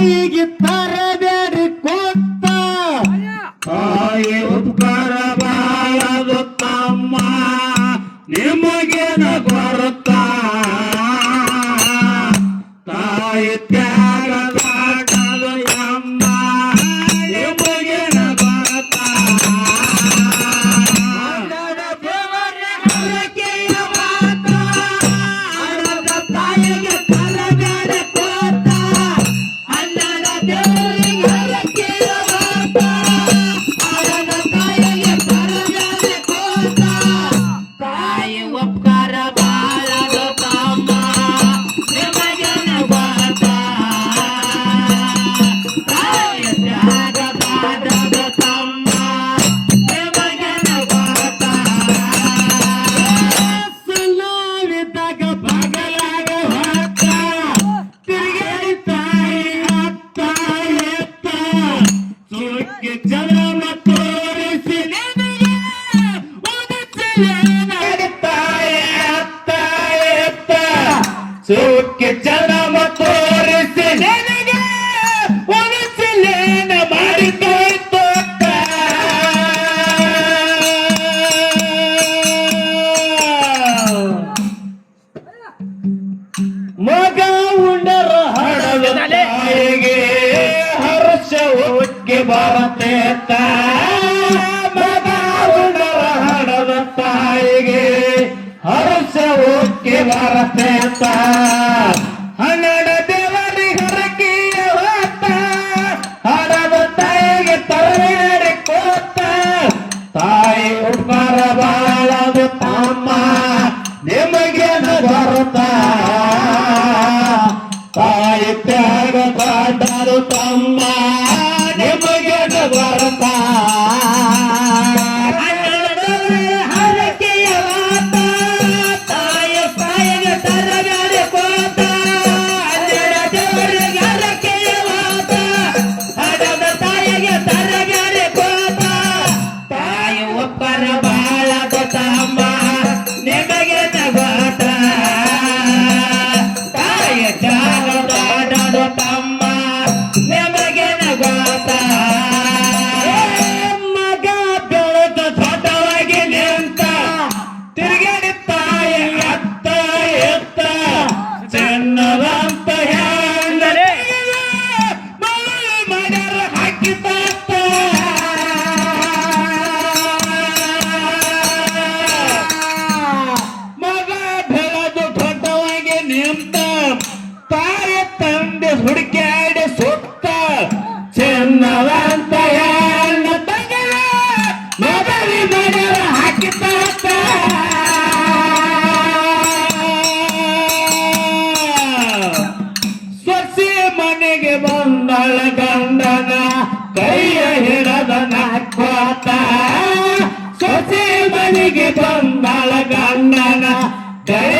ತಾಯಿಗಿತ್ತ ಸುಖಿ ಜನ ತೋರಿಸಿ ನನಗೆ ಒಲಿಸಿಲೇನ ಮಾಡಿ ತೋರಿತು ಮಗ ಉಂಡರ ಹಣದ हर्ष ಹರ್ಷ ಉಕ್ಕಿ ಬರುತ್ತೆ ತಾ para tentar. ಆಗ ತಾರೆ ತಂದೆ ಹುಡುಕ್ಯಾಡಿ ಸುತ್ತ ಚೆನ್ನವಂತ ಮದರಿ ಮಗಳ ಹಾಕಿ ತಾತ ಸೊಸಿ ಮನೆಗೆ ಬಂದಳ ಗಂಡನ ಕೈಯ ಹಿಡದ ನಾಕ್ವಾತ ಸೊಸಿ ಮನೆಗೆ ಬಂದಳ ಗಂಡನ ಕೈ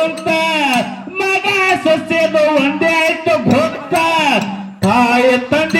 ಹೋಗ್ತಾ ಮಗ ಸಸ್ಯದ ಒಂದೇ ಆಯ್ತು ಭೋಗ್ತಾ ತಾಯಿ ತಂದೆ